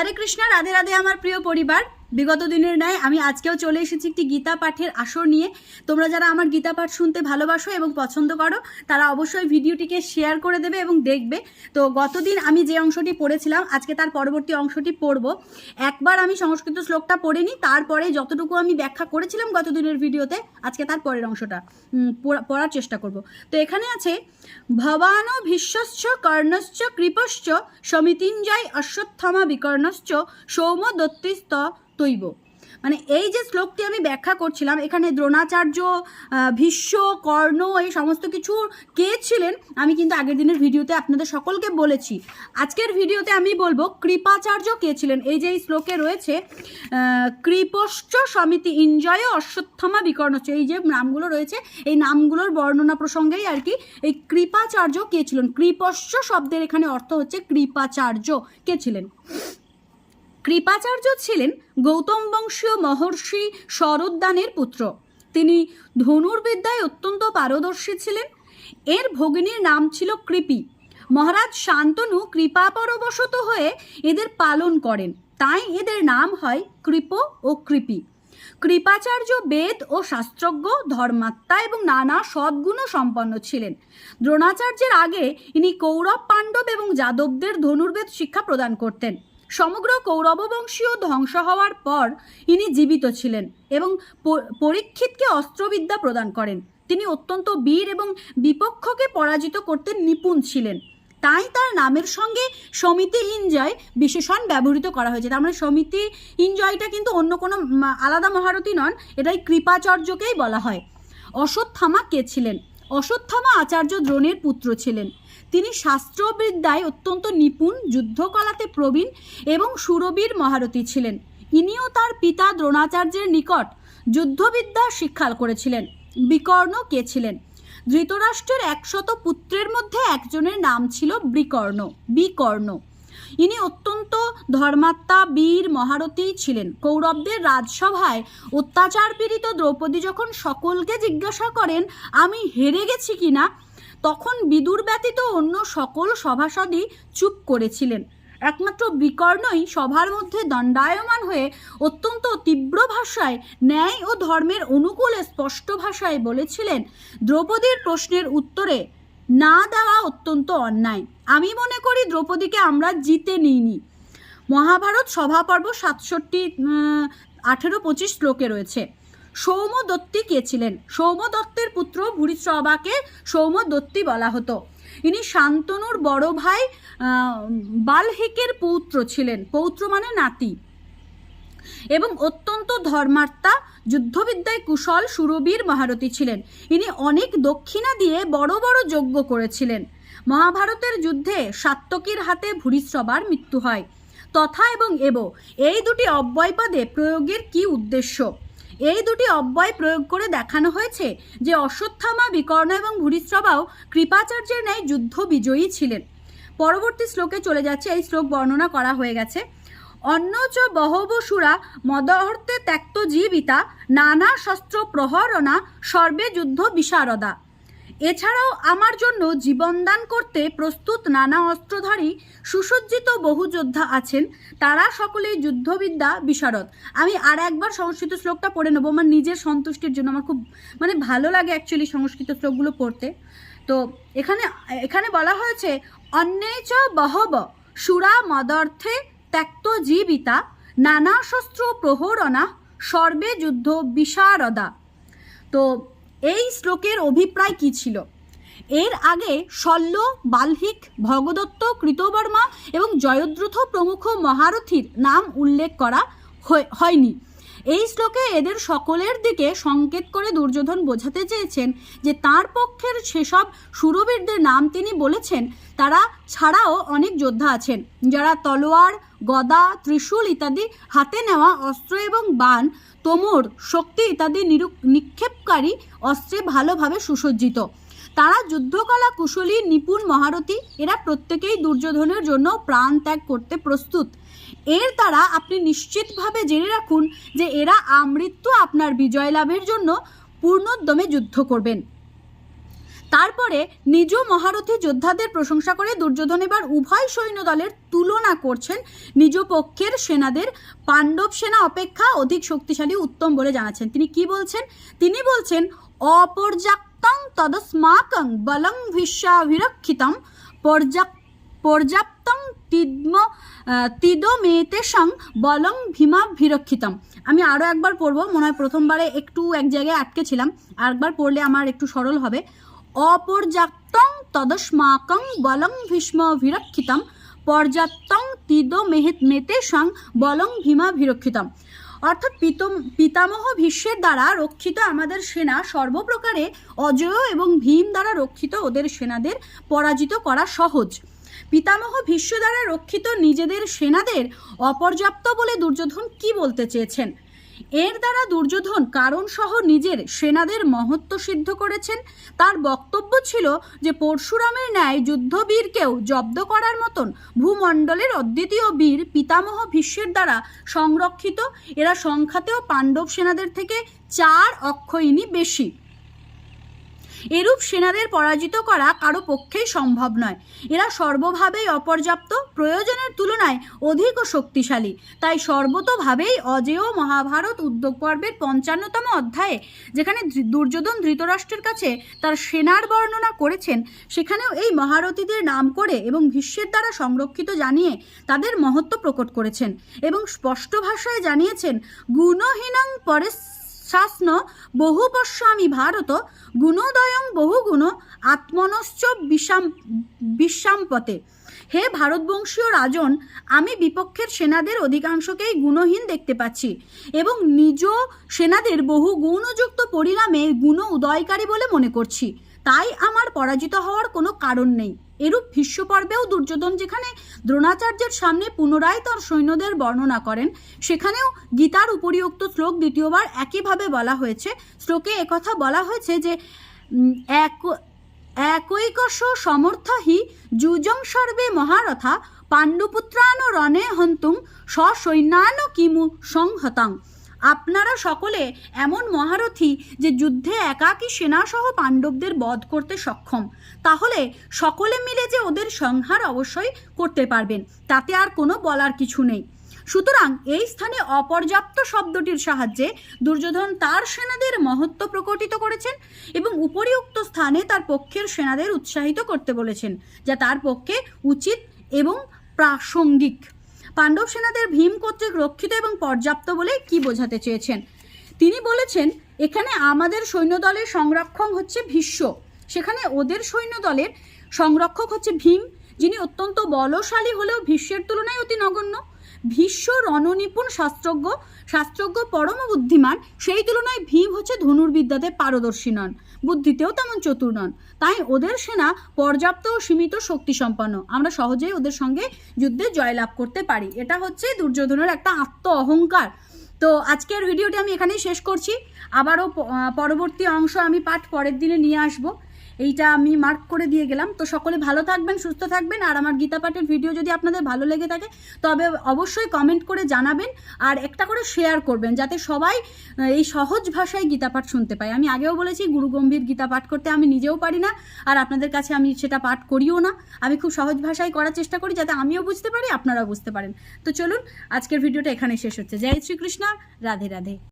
হরে কৃষ্ণ রাধে রাধে আমার প্রিয় পরিবার। বিগত দিনের ন্যায় আমি আজকেও চলে এসেছি একটি গীতা পাঠের আসর নিয়ে। তোমরা যারা আমার গীতা পাঠ শুনতে ভালোবাসো এবং পছন্দ করো, তারা অবশ্যই ভিডিওটিকে শেয়ার করে দেবে এবং দেখবে। তো গতদিন আমি যে অংশটি পড়েছিলাম, আজকে তার পরবর্তী অংশটি পড়ব। একবার আমি সংস্কৃত শ্লোকটা পড়ে নিই তারপরে যতটুকু আমি ব্যাখ্যা করেছিলাম গতদিনের ভিডিওতে, আজকে তার পরের অংশটা পড়া- পড়ার চেষ্টা করব। তো এখানে আছে, ভবান ভীষ্মশ্চ কর্ণশ্চ কৃপশ্চ সমিতিঞ্জয় অশ্বত্থমা বিকর্ণশ্চ সৌম দত্তিস্ত তৈব মানে এই যে শ্লোকটি আমি ব্যাখ্যা করছিলাম, এখানে দ্রোণাচার্য ভীষ্ম, কর্ণ, এই সমস্ত কিছু কে ছিলেন, আমি কিন্তু আগের দিনের ভিডিওতে আপনাদের সকলকে বলেছি। আজকের ভিডিওতে আমি বলব কৃপাচার্য কে ছিলেন? এই যে এই শ্লোকে রয়েছে কৃপশ্চ সমিতি ইঞ্জয় অশ্বত্থমা বিকর্ণশ্চ এই যে নামগুলো রয়েছে, এই নামগুলোর বর্ণনা প্রসঙ্গেই আর কি, এই কৃপাচার্য কে ছিলেন? কৃপশ্চ শব্দের এখানে অর্থ হচ্ছে কৃপাচার্য কে ছিলেন? কৃপাচার্য ছিলেন গৌতম বংশীয় মহর্ষি শরদ্দানের পুত্র। তিনি ধনুর্বিদ্যায় অত্যন্ত পারদর্শী ছিলেন। এর ভগিনীর নাম ছিল কৃপি। মহারাজ শান্তনু কৃপাপরবশত হয়ে এদের পালন করেন। তাই এদের নাম হয় কৃপ ও কৃপি। কৃপাচার্য বেদ ও শাস্ত্রজ্ঞ, ধর্মাত্মা এবং নানা সদ্গুণ সম্পন্ন ছিলেন। দ্রোণাচার্যের আগে ইনি কৌরব, পাণ্ডব এবং যাদবদের ধনুর্বেদ শিক্ষা প্রদান করতেন। সমগ্র কৌরব বংশীয় ধ্বংস হওয়ার পর ইনি জীবিত ছিলেন এবং পরীক্ষিতকে অস্ত্রবিদ্যা প্রদান করেন। তিনি অত্যন্ত বীর এবং বিপক্ষকে পরাজিত করতে নিপুণ ছিলেন। তাই তার নামের সঙ্গে সমিতি ইঞ্জয় বিশেষণ ব্যবহৃত করা হয়েছে। তার মানে সমিতি ইঞ্জয়টা কিন্তু অন্য কোনো আলাদা মহারথী নন, এটাই কৃপাচার্যকেই বলা হয়। অশ্বত্থামা কে ছিলেন? অশ্বত্থামা আচার্য দ্রোণের পুত্র ছিলেন। তিনি শাস্ত্রবিদ্যায় অত্যন্ত নিপুণ, যুদ্ধকলাতে প্রবীণ এবং সুরবীর মহারথী ছিলেন। ইনিও তার পিতা দ্রোণাচার্যের নিকট যুদ্ধবিদ্যা শিক্ষা করেছিলেন। বিকর্ণ কে ছিলেন? ধৃতরাষ্ট্রের একশত পুত্রের মধ্যে একজনের নাম ছিল বিকর্ণ। বিকর্ণ। ইনি অত্যন্ত ধর্মাত্মা, বীর, মহারথী ছিলেন। কৌরবদের রাজসভায় অত্যাচার পীড়িত দ্রৌপদী যখন সকলকে জিজ্ঞাসা করেন, আমি হেরে গেছি কিনা তখন বিদুর ব্যতীত অন্য সকল সভাসদই চুপ করেছিলেন। একমাত্র বিকর্ণই সভার মধ্যে দণ্ডায়মান হয়ে অত্যন্ত তীব্র ভাষায় ন্যায় ও ধর্মের অনুকূলে স্পষ্ট ভাষায় বলেছিলেন, দ্রৌপদীর প্রশ্নের উত্তরে না দেওয়া অত্যন্ত অন্যায়। আমি মনে করি দ্রৌপদীকে আমরা জিতে নিইনি। মহাভারত সভাপর্ব সাতষট্টি আঠেরো পঁচিশ শ্লোকে রয়েছে। সৌমদত্তি কে ছিলেন? সৌমদত্তের পুত্র ভূরিশ্রবাকে সৌমদত্তি বলা হতো। ইনি শান্তনুর বড় ভাই বালহিকের পৌত্র ছিলেন। পৌত্র মানে নাতি। এবং অত্যন্ত ধর্মাত্মা যুদ্ধবিদ্যায় কুশল সুরবীর মহারথী ছিলেন। ইনি অনেক দক্ষিণা দিয়ে বড় বড় যজ্ঞ করেছিলেন। মহাভারতের যুদ্ধে সাত্তকীর হাতে ভূরিশ্রবার মৃত্যু হয়। তথা এবং এব, এই দুটি অব্যয় পদে প্রয়োগের কি উদ্দেশ্য? এই দুটি অব্যয় প্রয়োগ করে দেখানো হয়েছে যে অশ্বত্থামা, বিকর্ণ এবং ভূরিশ্রবাও কৃপাচার্যের ন্যায় যুদ্ধ বিজয়ী ছিলেন। পরবর্তী শ্লোকে চলে যাচ্ছে, এই শ্লোক বর্ণনা করা হয়ে গেছে। অন্য চ বহবসুরা মদহর্তে ত্যক্ত জীবিতা, নানা শস্ত্র প্রহরণা সর্বে যুদ্ধ বিশারদা। এছাড়াও আমার জন্য জীবনদান করতে প্রস্তুত নানা অস্ত্রধারী, সুসজ্জিত বহু যোদ্ধা আছেন। তারা সকলেই যুদ্ধবিদ্যা বিশারদ। আমি আর একবার সংস্কৃত শ্লোকটা পড়ে নেব। আমার নিজের সন্তুষ্টির জন্য আমার খুব মানে ভালো লাগে অ্যাকচুয়ালি সংস্কৃত শ্লোকগুলো পড়তে। তো এখানে এখানে বলা হয়েছে অন্যে চ বহব সুরা মদর্থে ত্যক্ত জীবিতা, নানা শস্ত্র প্রহরণা, সর্বে যুদ্ধ বিশারদা। তো এই শ্লোকের অভিপ্রায় কি ছিল? এর আগে শল্য, বাল্হিক, ভগদত্ত, কৃতবর্মা এবং জয়দ্রথ প্রমুখ মহারথীর নাম উল্লেখ করা হয়- হয়নি। এই শ্লোকে এদের সকলের দিকে সংকেত করে দুর্যোধন বোঝাতে চেয়েছেন যে তার পক্ষের সেসব সুরবীরদের নাম তিনি বলেছেন। তারা ছাড়াও অনেক যোদ্ধা আছেন, যারা তলোয়ার, গদা, ত্রিশূল ইত্যাদি হাতে নেওয়া অস্ত্র এবং বান, তোমর, শক্তি ইত্যাদি নিক্ষেপকারী অস্ত্রে ভালোভাবে সুসজ্জিত। তারা যুদ্ধকলা কুশলী নিপুণ মহারথী, এরা প্রত্যেকেই দুর্যোধনের জন্য প্রাণ ত্যাগ করতে প্রস্তুত। এর দ্বারা আপনি নিশ্চিতভাবে জেনে রাখুন যে এরা আমৃত্যু আপনার বিজয় লাভের জন্য পূর্ণোদ্যমে যুদ্ধ করবেন। তারপরে নিজ মহারথী যোদ্ধাদের প্রশংসা করে দুর্যোধন এবার উভয় সৈন্য দলের তুলনা করছেন। নিজ পক্ষের সেনাদের পাণ্ডব সেনা অপেক্ষা অধিক শক্তিশালী, উত্তম বলে জানাচ্ছেন। তিনি কি বলছেন? তিনি বলছেন, অপর্যাপ্তং তদস্মাকং বলং ভীষ্যাভিরক্ষিতম পর্যাপ্ত পর্যাপ্তং তিদ্ম আহ, তিদমেতেসং বলং ভীমাভিরক্ষিতম আমি আরও একবার পড়ব মনে হয় প্রথমবারে একটু এক জায়গায় আটকে ছিলাম। আরেকবার পড়লে আমার একটু সরল হবে। অপর্যাপ্তং তদস্মাকং বলং ভীষ্মভিরক্ষিতম পর্যাপ্তং তিদ মেতেসং বলং ভীমাভিরক্ষিতম। অর্থাৎ পিতম পিতামহ ভীষ্মের দ্বারা রক্ষিত আমাদের সেনা সর্বপ্রকারে অজয় এবং ভীম দ্বারা রক্ষিত ওদের সেনাদের পরাজিত করা সহজ। পিতামহ ভীষ্ম দ্বারা রক্ষিত নিজেদের সেনাদের অপর্যাপ্ত বলে দুর্যোধন কি বলতে চেয়েছেন? এর দ্বারা দুর্যোধন কারণসহ নিজের সেনাদের মহত্ব সিদ্ধ করেছেন। তার বক্তব্য ছিল যে, পরশুরামের ন্যায় যুদ্ধবীরকেও জব্দ করার মতন ভূমণ্ডলের অদ্বিতীয় বীর পিতামহ ভীষ্মের দ্বারা সংরক্ষিত। এরা সংখ্যাতেও পাণ্ডব সেনাদের থেকে চার অক্ষয়িনী বেশি। এরূপ সেনাদের পরাজিত করা কারও পক্ষেই সম্ভব নয়। এরা সর্বভাবেই অপর্যাপ্ত, প্রয়োজনের তুলনায় অধিক ও শক্তিশালী। তাই সর্বতোভাবেই অজেয় মহাভারত উদ্যোগ পর্বের পঞ্চান্নতম অধ্যায়ে, যেখানে দুর্যোধন ধৃতরাষ্ট্রের কাছে তার সেনার বর্ণনা করেছেন, সেখানেও এই মহারথীদের নাম করে এবং ভীষ্মের দ্বারা সংরক্ষিত জানিয়ে তাদের মহত্ব প্রকট করেছেন এবং স্পষ্ট ভাষায় জানিয়েছেন, গুণহীনং পরে শাসন বহু পশ্যামি ভারত, গুণোদয়ং বহুগুণ আত্মনশ্চ বিশ্বাম বিশ্বাম্পতে হে ভারতবংশীয় রাজন, আমি বিপক্ষের সেনাদের অধিকাংশকেই গুণহীন দেখতে পাচ্ছি এবং নিজ সেনাদের বহু গুণযুক্ত পরিণামে গুণ উদয়কারী বলে মনে করছি। তাই আমার পরাজিত হওয়ার কোনো কারণ নেই। এরূপ ভীষ্ম পর্বেও দুর্যোধন যেখানে দ্রোণাচার্যের সামনে পুনরায় তার সৈন্যদের বর্ণনা করেন, সেখানেও গীতার উপরিউক্ত শ্লোক দ্বিতীয়বার একইভাবে বলা হয়েছে। শ্লোকে একথা বলা হয়েছে যে এক একৈকশ সমর্থ হি যুজং সর্বে মহারথা পাণ্ডুপুত্রান রণে হন্তুং সসৈন্যান কিমু সংহতাং। আপনারা সকলে এমন মহারথী যে যুদ্ধে একাকী সেনাসহ পাণ্ডবদের বধ করতে সক্ষম। তাহলে সকলে মিলে যে ওদের সংহার অবশ্যই করতে পারবেন, তাতে আর কোনো বলার কিছু নেই। সুতরাং এই স্থানে অপর্যাপ্ত শব্দটির সাহায্যে দুর্যোধন তার সেনাদের মহত্ব প্রকটিত করেছেন এবং উপরিউক্ত স্থানে তার পক্ষের সেনাদের উৎসাহিত করতে বলেছেন, যা তার পক্ষে উচিত এবং প্রাসঙ্গিক। পাণ্ডব সেনাদের ভীম কর্তৃক রক্ষিত এবং পর্যাপ্ত বলে কি বোঝাতে চেয়েছেন? তিনি বলেছেন, এখানে আমাদের সৈন্যদলের সংরক্ষক হচ্ছে ভীষ্ম। সেখানে ওদের সৈন্যদলের সংরক্ষক হচ্ছে ভীম, যিনি অত্যন্ত বলশালী হলেও ভীষ্মের তুলনায় অতি নগণ্য। ভীষ্ম রণনিপুণ শাস্ত্রজ্ঞ শাস্ত্রজ্ঞ পরম বুদ্ধিমান সেই তুলনায় ভীম হচ্ছে ধনুর্বিদ্যাতে পারদর্শী নন। বুদ্ধিতেও তেমন চতুর নন। তাই ওদের সেনা পর্যাপ্ত ও সীমিত শক্তি সম্পন্ন আমরা সহজেই ওদের সঙ্গে যুদ্ধে জয়লাভ করতে পারি। এটা হচ্ছে দুর্যোধনের একটা আত্ম অহংকার তো আজকের ভিডিওটি আমি এখানেই শেষ করছি। আবারও পরবর্তী অংশ আমি পাঠ পরের দিনে নিয়ে আসব। এইটা আমি মার্ক করে দিয়ে গেলাম। তো সকলে ভালো থাকবেন, সুস্থ থাকবেন। আর আমার গীতা পাঠের ভিডিও যদি আপনাদের ভালো লেগে থাকে, তবে অবশ্যই কমেন্ট করে জানাবেন আর একটা করে শেয়ার করবেন, যাতে সবাই এই সহজ ভাষায় গীতা পাঠ শুনতে পায়। আমি আগেও বলেছি, গুরু গম্ভীর গীতা পাঠ করতে আমি নিজেও পারি না, আর আপনাদের কাছে আমি সেটা পাঠ করিও না। আমি খুব সহজ ভাষায় করার চেষ্টা করি, যাতে আমিও বুঝতে পারি, আপনারাও বুঝতে পারেন। তো চলুন, আজকের ভিডিওটা এখানে শেষ হচ্ছে। জয় শ্রীকৃষ্ণ, রাধে রাধে।